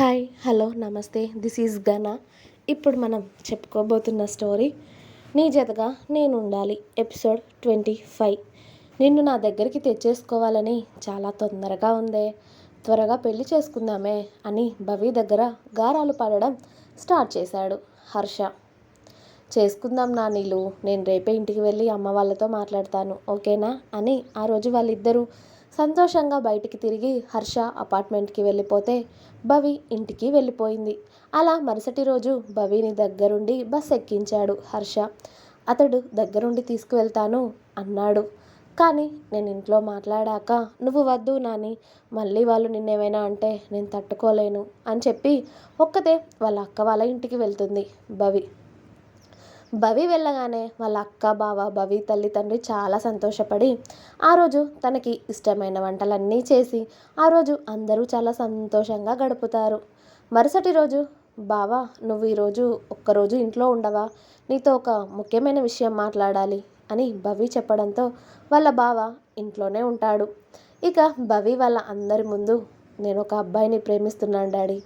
Hi hello నమస్తే. This is Gana ఇప్పుడు మనం చెప్పుకోబోతున్న స్టోరీ నీ జతగా నేను ఉండాలి. ఎపిసోడ్ ట్వంటీ ఫైవ్ నిన్ను నా దగ్గరికి తెచ్చేసుకోవాలని చాలా తొందరగా ఉందే. త్వరగా పెళ్ళి చేసుకుందామే అని భవి దగ్గర గారాలు పడడం స్టార్ట్ చేశాడు హర్ష. చేసుకుందాం నా నీళ్ళు నేను రేపే ఇంటికి వెళ్ళి అమ్మ వాళ్ళతో మాట్లాడతాను ఓకేనా? అని ఆ రోజు వాళ్ళిద్దరూ సంతోషంగా బయటికి తిరిగి హర్ష అపార్ట్మెంట్కి వెళ్ళిపోతే భవి ఇంటికి వెళ్ళిపోయింది. అలా మరుసటి రోజు భవిని దగ్గరుండి బస్ ఎక్కించాడు హర్ష. అతడు దగ్గరుండి తీసుకువెళ్తాను అన్నాడు. కానీ నేను ఇంట్లో మాట్లాడాక నువ్వు వద్దు నాని మళ్ళీ వాళ్ళు నిన్నేమైనా అంటే నేను తట్టుకోలేను అని చెప్పి ఒక్కతే వాళ్ళ అక్క వాళ్ళ ఇంటికి వెళ్తుంది భవి. భవి వెళ్ళగానే వాళ్ళ అక్క బావ భవి తల్లి తండ్రి చాలా సంతోషపడి ఆ రోజు తనకి ఇష్టమైన వంటలన్నీ చేసి ఆ రోజు అందరూ చాలా సంతోషంగా గడుపుతారు. మరుసటి రోజు బావా నువ్వు ఈరోజు ఒక్కరోజు ఇంట్లో ఉండవా? నీతో ఒక ముఖ్యమైన విషయం మాట్లాడాలి అని భవి చెప్పడంతో వాళ్ళ బావ ఇంట్లోనే ఉంటాడు. ఇక భవి వాళ్ళ అందరి ముందు నేను ఒక అబ్బాయిని ప్రేమిస్తున్నాను డాడీ.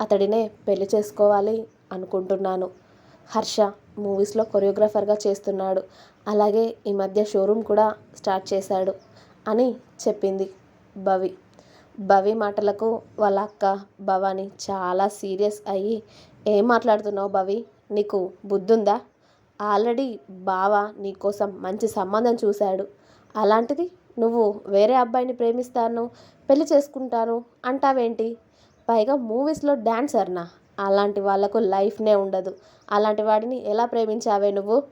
అతడినే పెళ్ళి చేసుకోవాలి అనుకుంటున్నాను. హర్ష మూవీస్లో కొరియోగ్రాఫర్గా చేస్తున్నాడు. అలాగే ఈ మధ్య షోరూమ్ కూడా స్టార్ట్ చేశాడు అని చెప్పింది భవి. భవి మాటలకు వాళ్ళ అక్క భవాని చాలా సీరియస్ అయ్యి ఏం మాట్లాడుతున్నావు భవి? నీకు బుద్ధుందా? ఆల్రెడీ బావ నీకోసం మంచి సంబంధం చూశాడు. అలాంటిది నువ్వు వేరే అబ్బాయిని ప్రేమిస్తాను పెళ్ళి చేసుకుంటాను అంటావేంటి? పైగా మూవీస్లో డాన్సర్నా? అలాంటి వాళ్ళకు లైఫ్నే ఉండదు. అలాంటి వాడిని ఎలా ప్రేమించావే నువ్వు?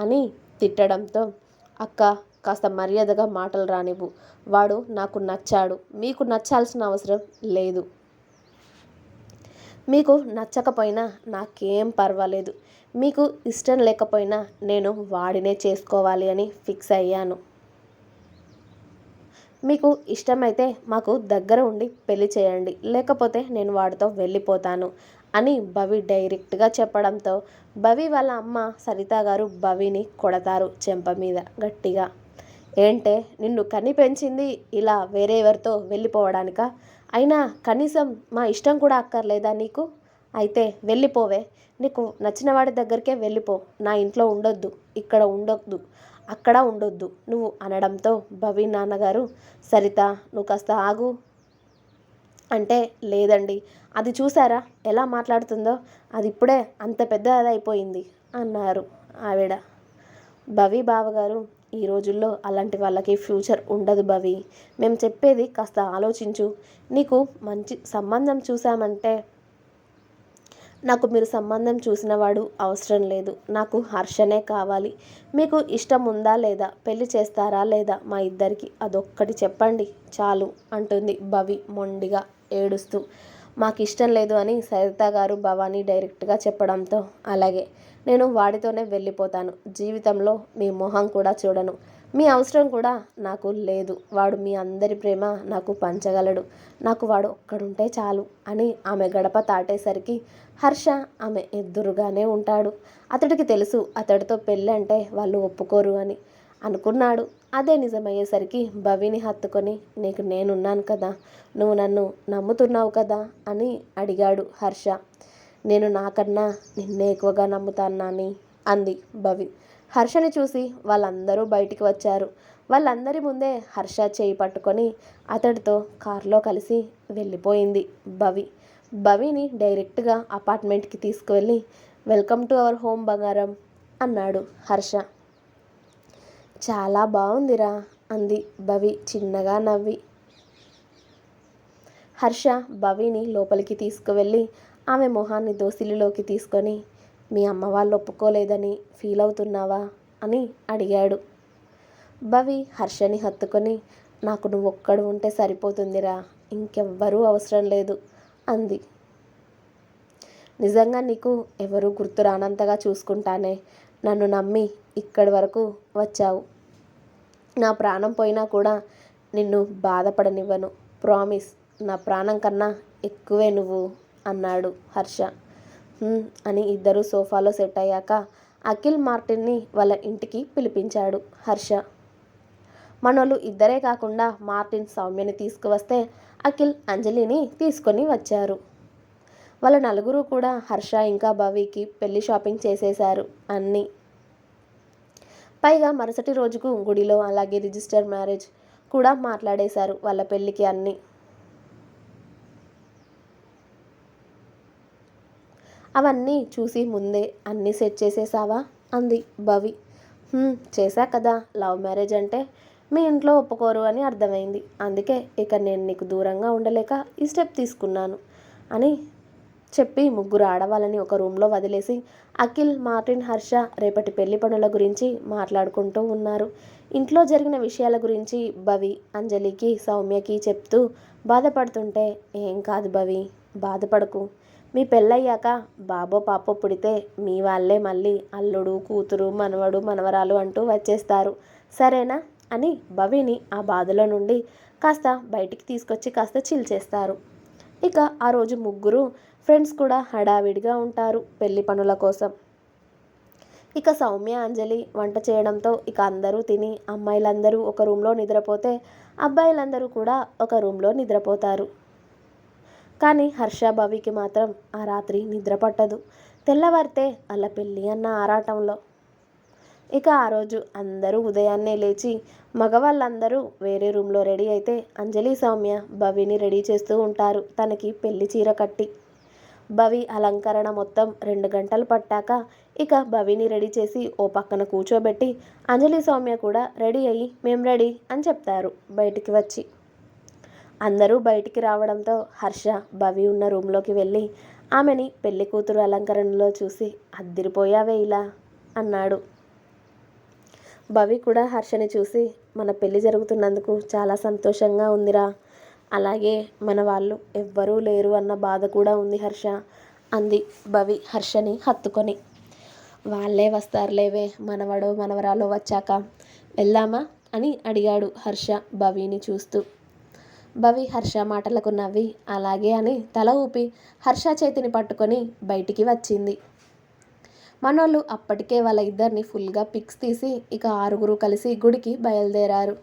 అని తిట్టడంతో అక్క కాస్త మర్యాదగా మాటలు రానివ్వు. వాడు నాకు నచ్చాడు. మీకు నచ్చాల్సిన అవసరం లేదు. మీకు నచ్చకపోయినా నాకేం పర్వాలేదు. మీకు ఇష్టం లేకపోయినా నేను వాడినే చేసుకోవాలి అని ఫిక్స్ అయ్యాను. మీకు ఇష్టమైతే మాకు దగ్గర ఉండి పెళ్ళి చేయండి. లేకపోతే నేను వాడితో వెళ్ళిపోతాను. అని భవి డైరెక్ట్గా చెప్పడంతో భవి వాళ్ళ అమ్మ సరిత గారు భవిని కొడతారు చెంప మీద గట్టిగా. ఏంటే నిన్ను కని పెంచింది ఇలా వేరే ఎవరితో వెళ్ళిపోవడానిక? అయినా కనీసం మా ఇష్టం కూడా అక్కర్లేదా నీకు? అయితే వెళ్ళిపోవే. నీకు నచ్చిన వాడి దగ్గరికే వెళ్ళిపో. నా ఇంట్లో ఉండొద్దు. ఇక్కడ ఉండొద్దు. అక్కడ ఉండొద్దు. నువ్వు అనడంతో భవి నాన్నగారు సరిత నువ్వు కాస్త ఆగు. అంటే లేదండి. అది చూసారా? ఎలా మాట్లాడుతుందో? అది ఇప్పుడే అంత పెద్దది అయిపోయింది అన్నారు ఆవిడ. భవి బావగారు ఈ రోజుల్లో అలాంటి వాళ్ళకి ఫ్యూచర్ ఉండదు భవి. మేము చెప్పేది కాస్త ఆలోచించు. నీకు మంచి సంబంధం చూసామంటే నాకు మీరు సంబంధం చూసినవాడు అవసరం లేదు. నాకు హర్షనే కావాలి. మీకు ఇష్టం ఉందా లేదా? పెళ్ళి చేస్తారా లేదా? మా ఇద్దరికి అదొక్కటి చెప్పండి. చాలు అంటుంది భవి మొండిగా ఏడుస్తూ. మాకు ఇష్టం లేదు అని సరిత గారు భవానీ డైరెక్ట్గా చెప్పడంతో అలాగే. నేను వాడితోనే వెళ్ళిపోతాను. జీవితంలో మీ మొహం కూడా చూడను. మీ అవసరం కూడా నాకు లేదు. వాడు మీ అందరి ప్రేమ నాకు పంచగలడు. నాకు వాడు ఒక్కడుంటే చాలు అని ఆమె గడప తాటేసరికి హర్ష ఆమె ఎదురుగానే ఉంటాడు. అతడికి తెలుసు అతడితో పెళ్ళి అంటే వాళ్ళు ఒప్పుకోరు అని అనుకున్నాడు. అదే నిజమయ్యేసరికి భవిని హత్తుకొని నీకు నేనున్నాను కదా నువ్వు నన్ను నమ్ముతున్నావు కదా అని అడిగాడు హర్ష. నేను నాకన్నా నిన్నే ఎక్కువగా నమ్ముతాన్నా అని అంది భవి. హర్షని చూసి వాళ్ళందరూ బయటికి వచ్చారు. వాళ్ళందరి ముందే హర్ష చేయి పట్టుకొని అతడితో కారులో కలిసి వెళ్ళిపోయింది భవి. భవిని డైరెక్ట్గా అపార్ట్మెంట్కి తీసుకువెళ్ళి వెల్కమ్ టు అవర్ హోమ్ బంగారం అన్నాడు హర్ష. చాలా బాగుందిరా అంది భవి చిన్నగా నవ్వి. హర్ష భవిని లోపలికి తీసుకువెళ్ళి ఆమె మొహాన్ని దోసిలిలోకి తీసుకొని మీ అమ్మ వాళ్ళు ఒప్పుకోలేదని ఫీల్ అవుతున్నావా అని అడిగాడు. భవి హర్షని హత్తుకొని నాకు నువ్వు ఒక్కడు ఉంటే సరిపోతుందిరా ఇంకెవ్వరూ అవసరం లేదు అంది. నిజంగా నీకు ఎవరు గుర్తు రానంతగా చూసుకుంటానే నన్ను నమ్మి ఇక్కడి వరకు వచ్చావు. నా ప్రాణం పోయినా కూడా నిన్ను బాధపడనివ్వను ప్రామిస్ నా ప్రాణం కన్నా ఎక్కువే నువ్వు అన్నాడు హర్ష. అని ఇద్దరు సోఫాలో సెట్ అయ్యాక అఖిల్ మార్టిన్ని వాళ్ళ ఇంటికి పిలిపించాడు హర్ష. మనోళ్ళు ఇద్దరే కాకుండా మార్టిన్ సౌమ్యని తీసుకువస్తే అఖిల్ అంజలిని తీసుకొని వచ్చారు. వాళ్ళ నలుగురు కూడా హర్ష ఇంకా భవికి పెళ్ళి షాపింగ్ చేసేశారు అన్నీ. పైగా మరుసటి రోజుకు గుడిలో అలాగే రిజిస్టర్ మ్యారేజ్ కూడా మాట్లాడేశారు వాళ్ళ పెళ్ళికి అన్నీ. అవన్నీ చూసి ముందే అన్నీ సెట్ చేసేసావా? అంది భవి. చేశా కదా లవ్ మ్యారేజ్ అంటే. మీ ఇంట్లో ఒప్పుకోరు అని అర్థమైంది. అందుకే ఇక నేను నీకు దూరంగా ఉండలేక ఈ స్టెప్ తీసుకున్నాను అని చెప్పి ముగ్గురు ఆడవాళ్ళని ఒక రూమ్లో వదిలేసి అఖిల్ మార్టిన్ హర్ష రేపటి పెళ్ళి పనుల గురించి మాట్లాడుకుంటూ ఉన్నారు. ఇంట్లో జరిగిన విషయాల గురించి భవి అంజలికి సౌమ్యకి చెప్తూ బాధపడుతుంటే ఏం కాదు భవి బాధపడకు. మీ పెళ్ళయ్యాక బాబో పాపో పుడితే మీ వాళ్ళే మళ్ళీ అల్లుడు కూతురు మనవడు మనవరాలు అంటూ వచ్చేస్తారు. సరేనా? అని భవిని ఆ బాధలో నుండి కాస్త బయటికి తీసుకొచ్చి కాస్త చిల్ చేస్తారు. ఇక ఆ రోజు ముగ్గురు ఫ్రెండ్స్ కూడా హడావిడిగా ఉంటారు పెళ్ళి పనుల కోసం. ఇక సౌమ్య అంజలి వంట చేయడంతో ఇక అందరూ తిని అమ్మాయిలందరూ ఒక రూమ్లో నిద్రపోతే అబ్బాయిలందరూ కూడా ఒక రూమ్లో నిద్రపోతారు. కానీ హర్ష భవికి మాత్రం ఆ రాత్రి నిద్ర పట్టదు. తెల్లవారితే అలా పెళ్ళి అన్న ఆరాటంలో. ఇక ఆ రోజు అందరూ ఉదయాన్నే లేచి మగవాళ్ళందరూ వేరే రూమ్లో రెడీ అయితే అంజలి సౌమ్య భవిని రెడీ చేస్తూ ఉంటారు. తనకి పెళ్ళి చీర కట్టి. భవి అలంకరణ మొత్తం రెండు గంటలు పట్టాక ఇక భవిని రెడీ చేసి ఓ పక్కన కూర్చోబెట్టి అంజలి సౌమ్య కూడా రెడీ అయ్యి మేం రెడీ అని చెప్తారు బయటికి వచ్చి. అందరూ బయటికి రావడంతో హర్ష భవి ఉన్న రూమ్లోకి వెళ్ళి ఆమెని పెళ్ళి కూతురు అలంకరణలో చూసి అద్దిరిపోయావే ఇలా అన్నాడు. భవి కూడా హర్షని చూసి మన పెళ్ళి జరుగుతున్నందుకు చాలా సంతోషంగా ఉందిరా. అలాగే మన వాళ్ళు ఎవ్వరూ లేరు అన్న బాధ కూడా ఉంది హర్ష అంది భవి హర్షని హత్తుకొని. వాళ్ళే వస్తారులేవే మనవడో మనవరాలో వచ్చాక. వెళ్దామా అని అడిగాడు హర్ష భవిని చూస్తూ. భవి హర్ష మాటలకు నవ్వి అలాగే అని తల ఊపి హర్ష చేతిని పట్టుకొని బయటికి వచ్చింది. మనోళ్ళు అప్పటికే వాళ్ళ ఇద్దరిని ఫుల్గా పిక్స్ తీసి ఇక ఆరుగురు కలిసి గుడికి బయలుదేరారు.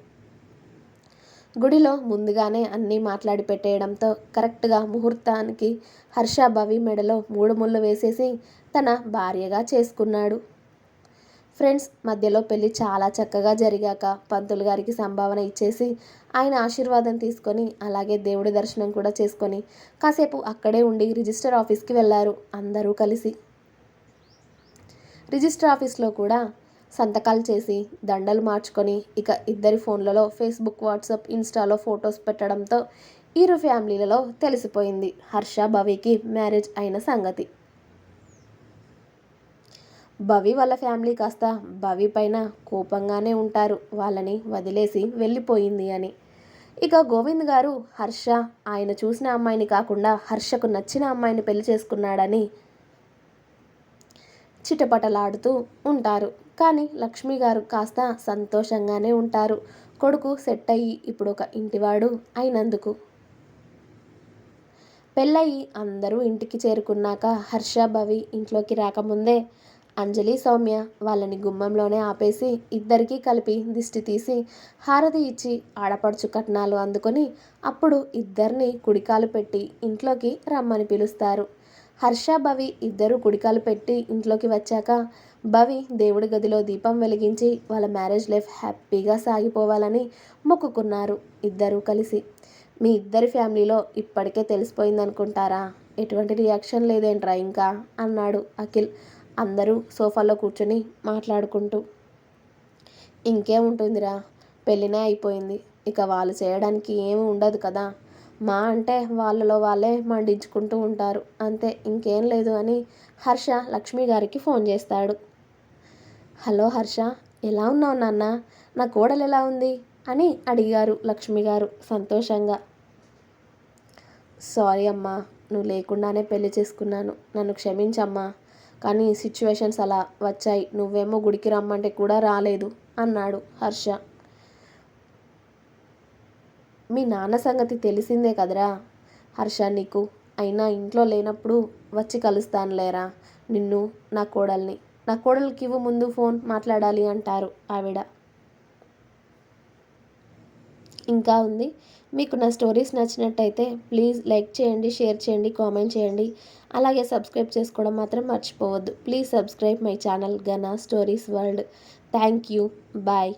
గుడిలో ముందుగానే అన్నీ మాట్లాడి పెట్టేయడంతో కరెక్ట్గా ముహూర్తానికి హర్ష భవి మెడలో మూడు ముళ్ళు వేసేసి తన భార్యగా చేసుకున్నాడు. ఫ్రెండ్స్ మధ్యలో పెళ్ళి చాలా చక్కగా జరిగాక పంతులు గారికి సంభావన ఇచ్చేసి ఆయన ఆశీర్వాదం తీసుకొని అలాగే దేవుడి దర్శనం కూడా చేసుకొని కాసేపు అక్కడే ఉండి రిజిస్టర్ ఆఫీస్కి వెళ్ళారు అందరూ కలిసి. రిజిస్టర్ ఆఫీస్లో కూడా సంతకాలు చేసి దండలు మార్చుకొని ఇక ఇద్దరి ఫోన్లలో ఫేస్బుక్ వాట్సాప్ ఇన్స్టాలో ఫొటోస్ పెట్టడంతో ఇరు ఫ్యామిలీలలో తెలిసిపోయింది హర్ష భవికి మ్యారేజ్ అయిన సంగతి. భవి వాళ్ళ ఫ్యామిలీ కాస్త భవి పైన కోపంగానే ఉంటారు. వాళ్ళని వదిలేసి వెళ్ళిపోయింది అని. ఇక గోవింద్ గారు హర్ష ఆయన చూసిన అమ్మాయిని కాకుండా హర్షకు నచ్చిన అమ్మాయిని పెళ్ళి చేసుకున్నాడని చిటపటలాడుతూ ఉంటారు. కానీ లక్ష్మి గారు కాస్త సంతోషంగానే ఉంటారు. కొడుకు సెట్ అయ్యి ఇప్పుడు ఒక ఇంటివాడు అయినందుకు. పెళ్ళయి అందరూ ఇంటికి చేరుకున్నాక హర్ష భవి ఇంట్లోకి రాకముందే అంజలి సౌమ్య వాళ్ళని గుమ్మంలోనే ఆపేసి ఇద్దరికీ కలిపి దిష్టి తీసి హారతి ఇచ్చి ఆడపడుచు కట్నాలు అందుకొని అప్పుడు ఇద్దరిని కుడికాలు పెట్టి ఇంట్లోకి రమ్మని పిలుస్తారు. హర్ష భవి ఇద్దరు కుడికాలు పెట్టి ఇంట్లోకి వచ్చాక భవి దేవుడి గదిలో దీపం వెలిగించి వాళ్ళ మ్యారేజ్ లైఫ్ హ్యాపీగా సాగిపోవాలని మొక్కుకున్నారు ఇద్దరూ కలిసి. మీ ఇద్దరి ఫ్యామిలీలో ఇప్పటికే తెలిసిపోయిందనుకుంటారా? ఎటువంటి రియాక్షన్ లేదేంట్రా ఇంకా? అన్నాడు అఖిల్. అందరూ సోఫాలో కూర్చొని మాట్లాడుకుంటూ ఇంకేముంటుందిరా పెళ్ళినే అయిపోయింది. ఇక వాళ్ళు చేయడానికి ఏమి ఉండదు కదా. మా అంటే వాళ్ళలో వాళ్ళే మండించుకుంటూ ఉంటారు. అంతే ఇంకేం లేదు అని హర్ష లక్ష్మి గారికి ఫోన్ చేస్తాడు. హలో హర్ష ఎలా ఉన్నావు నాన్న? నా కోడలు ఎలా ఉంది? అని అడిగారు లక్ష్మి గారు సంతోషంగా. సారీ అమ్మా నువ్వు లేకుండానే పెళ్ళి చేసుకున్నాను. నన్ను క్షమించమ్మా. కానీ సిచ్యువేషన్స్ అలా వచ్చాయి. నువ్వేమో గుడికి రమ్మంటే కూడా రాలేదు అన్నాడు హర్ష. మీ నాన్న సంగతి తెలిసిందే కదరా? హర్ష నీకు అయినా ఇంట్లో లేనప్పుడు వచ్చి కలుస్తాను లేరా నిన్ను నా కోడల్ని. నా కోడలికి ఇవ్వు ముందు ఫోన్ మాట్లాడాలి అంటారు ఆవిడ. ఇంకా ఉంది. మీకు నా స్టోరీస్ నచ్చినట్టయితే ప్లీజ్ లైక్ చేయండి షేర్ చేయండి కామెంట్ చేయండి. అలాగే సబ్స్క్రైబ్ చేసుకోవడం మాత్రం మర్చిపోవద్దు. Please subscribe my channel Gana stories world. Thank you. Bye.